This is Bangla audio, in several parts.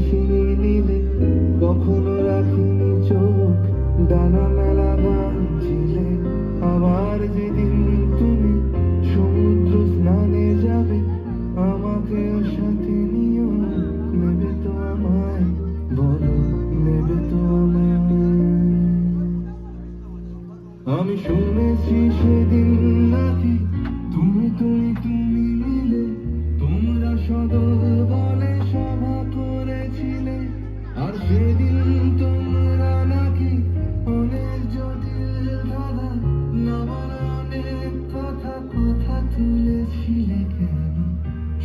ভাসিনি নীলে কখনো রাখিনি চোখ, ডানা মেলা বাঁধছিলে। আবার যেদিন তুমি সমুদ্র স্নানে যাবে আমাকেও সাথে নিও, নেবে তো আমায়, বলো, নেবে তো আমায়। আমি শুনেছি সেদিন নাকি তুমি তুমি তুমি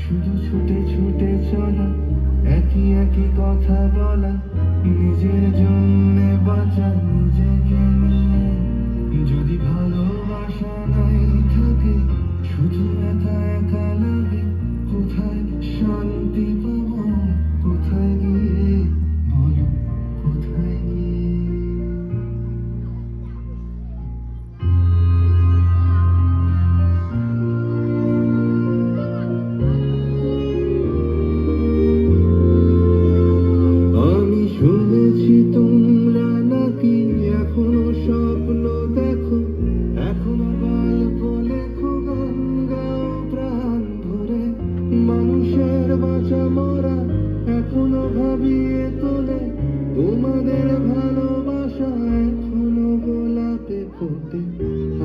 শুধু ছুটে ছুটে চলা একই একই কথা বলা নিজের জন্য বাঁচা বাঁচা মরা এখনও ভাবিয়ে তোলে। তোমাদের ভালোবাসা এখনও গোলাপে ফোটে।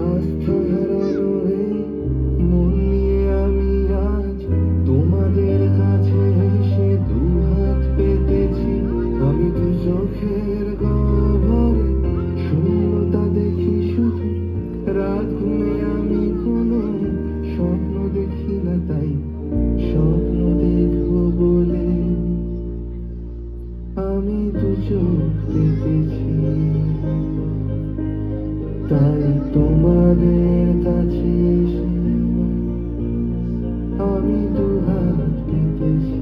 আস্থা আমি দুচোখ তাই তোমাদের কাছে আমি দুহাত পেতেছি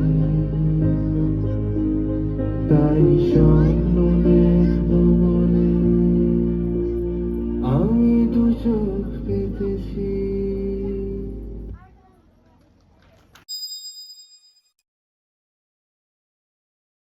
তাই স্বপ্ন